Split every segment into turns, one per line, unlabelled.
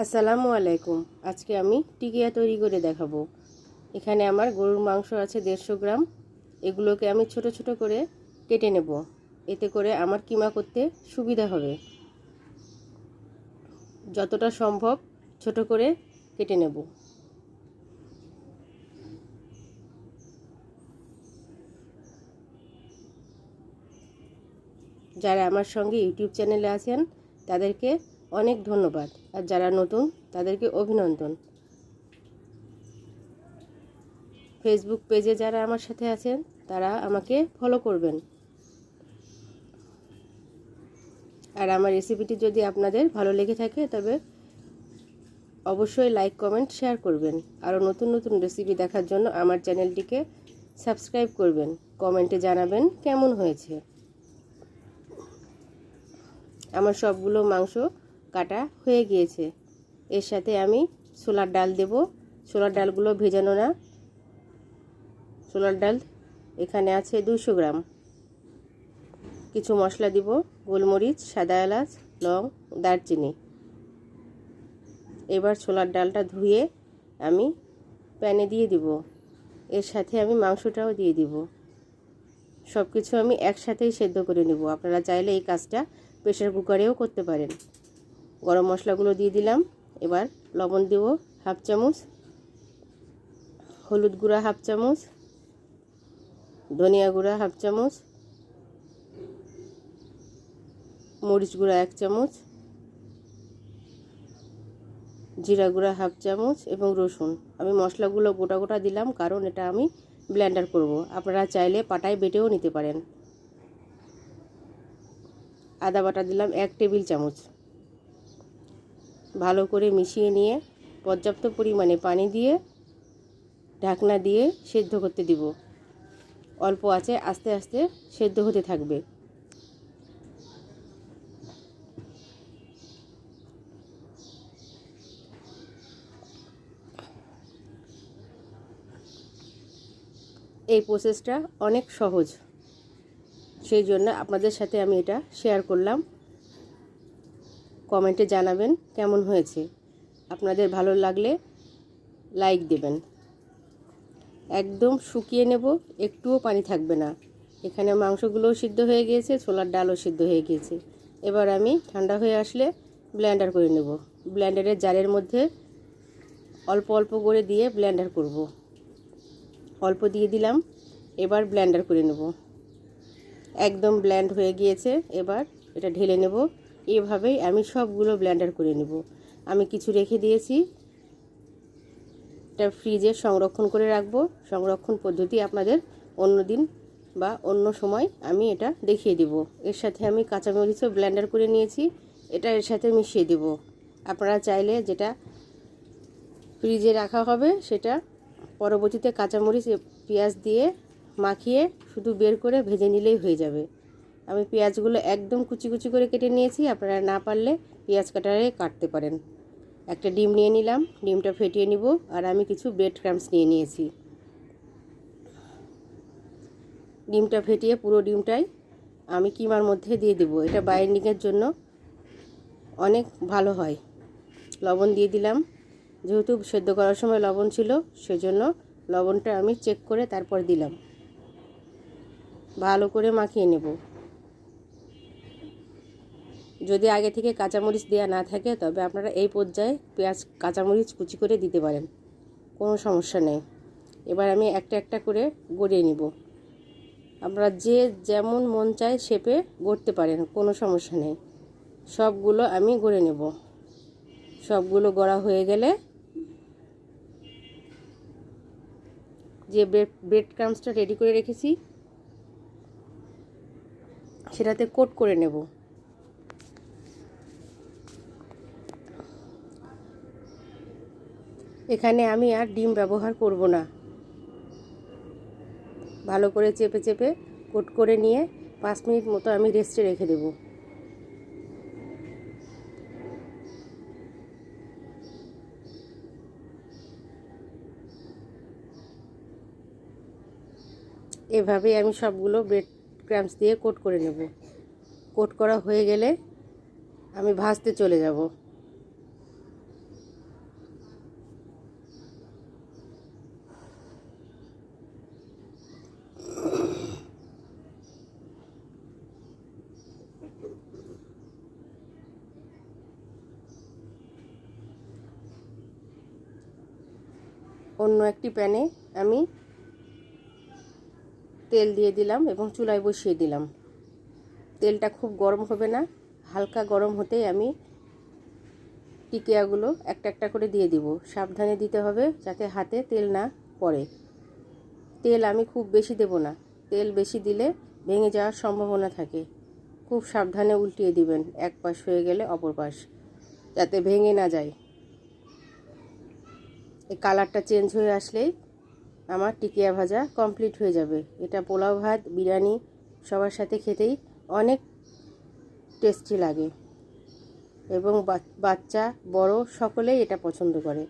আসসালামু আলাইকুম। আজকে আমি টিকিয়া তৈরি করে দেখাবো। এখানে আমার গরুর মাংস আছে দেড়শো গ্রাম। এগুলোকে আমি ছোট ছোট করে কেটে নেব। এতে করে আমার কিমা করতে সুবিধা হবে। যতটা সম্ভব ছোট করে কেটে নেব। যারা আমার সঙ্গে ইউটিউব চ্যানেলে আছেন, তাদেরকে অনেক ধন্যবাদ। আর যারা নতুন, তাদেরকে অভিনন্দন। ফেসবুক পেজে যারা আমার সাথে আছেন, তারা আমাকে ফলো করবেন। আর আমার রেসিপিটি যদি আপনাদের ভালো লেগে থাকে, তবে অবশ্যই লাইক কমেন্ট শেয়ার করবেন। আরও নতুন নতুন রেসিপি দেখার জন্য আমার চ্যানেলটিকে সাবস্ক্রাইব করবেন। কমেন্টে জানাবেন কেমন হয়েছে। আমার সবগুলো মাংস কাটা হয়ে গিয়েছে। এর সাথে আমি ছোলার ডাল দেব। ছোলার ডালগুলো ভেজানো না। ছোলার ডাল এখানে আছে দুশো গ্রাম। কিছু মশলা দিব, গোলমরিচ, সাদা এলাচ, লং, দারচিনি। এবার ছোলার ডালটা ধুয়ে আমি প্যানে দিয়ে দিব। এর সাথে আমি মাংসটাও দিয়ে দিব। সব কিছু আমি একসাথেই সেদ্ধ করে নেব। আপনারা চাইলে এই কাজটা প্রেশার কুকারেও করতে পারেন। গরম মশলাগুলো দিয়ে দিলাম। এবার লবণ দেব হাফ চামচ। হলুদ গুঁড়া হাফ চামচ। ধনিয়া গুঁড়া হাফ চামচ। মরিচ গুঁড়া এক চামচ। জিরা গুঁড়া হাফ চামচ এবং রসুন। আমি মশলাগুলো গোটা গোটা দিলাম, কারণ এটা আমি ব্লেন্ডার করব। আপনারা চাইলে পাটায় বেটেও নিতে পারেন। আদা বাটা দিলাম এক টেবিল চামচ। ভালো করে মিশিয়ে নিয়ে পর্যাপ্ত পরিমাণে পানি দিয়ে ঢাকনা দিয়ে সেদ্ধ করতে দিব। অল্প আছে, আস্তে আস্তে সেদ্ধ হতে থাকবে। এই প্রসেসটা অনেক সহজ। সেই জন্য আপনাদের সাথে আমি এটা শেয়ার করলাম। কমেন্টে জানাবেন কেমন হয়েছে। আপনাদের ভালো লাগলে লাইক দেবেন। একদম শুকিয়ে নেব, একটুও পানি থাকবে না। এখানে মাংসগুলোও সিদ্ধ হয়ে গিয়েছে, ছোলার ডালও সিদ্ধ হয়ে গিয়েছে। এবার আমি ঠান্ডা হয়ে আসলে ব্লেন্ডার করে নেব। ব্লেন্ডারের জারের মধ্যে অল্প অল্প করে দিয়ে ব্লেন্ডার করব। অল্প দিয়ে দিলাম, এবার ব্লেন্ডার করে নেব। একদম ব্ল্যান্ড হয়ে গিয়েছে, এবার এটা ঢেলে নেব। এভাবেই আমি সবগুলো ব্লেন্ডার করে নেব। আমি কিছু রেখে দিয়েছি। এটা ফ্রিজে সংরক্ষণ করে রাখব। সংরক্ষণ পদ্ধতি আপনাদের অন্য দিন বা অন্য সময় আমি এটা দেখিয়ে দেব। এর সাথে আমি কাঁচামরিচও ব্লেন্ডার করে নিয়েছি। এটা এর সাথে মিশিয়ে দেব। আপনারা চাইলে যেটা ফ্রিজে রাখা হবে সেটা পরবর্তীতে কাঁচামরিচ পেঁয়াজ দিয়ে মাখিয়ে শুধু বের করে ভেজে নিলেই হয়ে যাবে। আমি পেঁয়াজগুলো একদম কুচি কুচি করে কেটে নিয়েছি। আপনারা না পারলে পেঁয়াজ কাটারে কাটতে পারেন। একটা ডিম নিয়ে নিলাম, ডিমটা ফেটিয়ে নিব আর আমি কিছু ব্রেড ক্রামস নিয়ে নিয়েছি। ডিমটা ফেটিয়ে পুরো ডিমটাই আমি কিমার মধ্যে দিয়ে দেবো। এটা বাইন্ডিংয়ের জন্য অনেক ভালো হয়। লবণ দিয়ে দিলাম। যেহেতু সেদ্ধ করার সময় লবণ ছিল, সেজন্য লবণটা আমি চেক করে তারপর দিলাম। ভালো করে মাখিয়ে নেব। যদি আগে থেকে কাঁচামরিচ দেওয়া না থাকে, তবে আপনারা এই পর্যায়ে পেঁয়াজ, কাঁচামরিচ কুচি করে দিতে পারেন। কোনো সমস্যা নেই। এবার আমি একটা একটা করে গড়িয়ে নিব। আপনারা যে যেমন মন চায় শেপে গড়তে পারেন, কোনো সমস্যা নেই। সবগুলো আমি গড়ে নেব। সবগুলো গড়া হয়ে গেলে যে ব্রেড ক্রামসটা রেডি করে রেখেছি, সেটাতে কোট করে নেব। এখানে আমি আর ডিম ব্যবহার করব না। ভালো করে চেপে চেপে কোট করে নিয়ে পাঁচ মিনিট মতো আমি রেস্টে রেখে দেব। এভাবে আমি সবগুলো ব্রেড ক্র্যাম্পস দিয়ে কোট করে নেব। কোট করা হয়ে গেলে আমি ভাজতে চলে যাব। অন্য একটি প্যানে আমি তেল দিয়ে দিলাম এবং চুলায় বসিয়ে দিলাম। তেলটা খুব গরম হবে না, হালকা গরম হতেই আমি টিকিয়াগুলো একটা একটা করে দিয়ে দিব। সাবধানে দিতে হবে যাতে হাতে তেল না পড়ে। তেল আমি খুব বেশি দেব না। তেল বেশি দিলে ভেঙে যাওয়ার সম্ভাবনা থাকে। খুব সাবধানে উল্টিয়ে দিবেন, এক পাশ হয়ে গেলে অপর পাশ, যাতে ভেঙে না যায়। এই কালারটা চেঞ্জ হয়ে আসলেই আমার টিকিয়া ভাজা কমপ্লিট হয়ে যাবে। এটা পোলাও ভাত, বিরিয়ানি সবার সাথে খেতেই অনেক টেস্টি লাগে এবং বাচ্চা, বড় সকলেই এটা পছন্দ করে।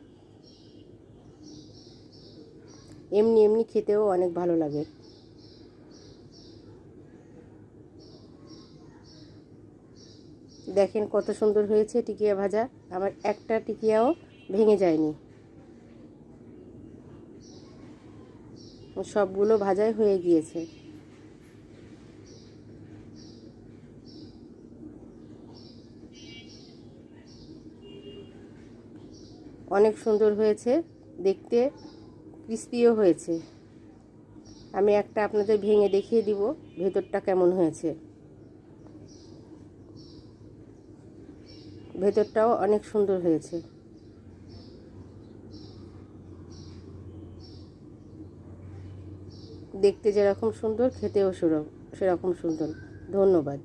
এমনি এমনি খেতেও অনেক ভালো লাগে। দেখেন কত সুন্দর হয়েছে টিকিয়া ভাজা। আমার একটা টিকিয়াও ভেঙে যায়নি। সবগুলো ভাজাই হয়ে গিয়েছে। অনেক সুন্দর হয়েছে, দেখতে ক্রিস্পিও হয়েছে। আমি একটা আপনাদের ভেঙে দেখিয়ে দিব ভেতরটা কেমন হয়েছে। ভেতরটাও অনেক সুন্দর হয়েছে। দেখতে যেরকম সুন্দর খেতেও সেরকম সুন্দর। ধন্যবাদ।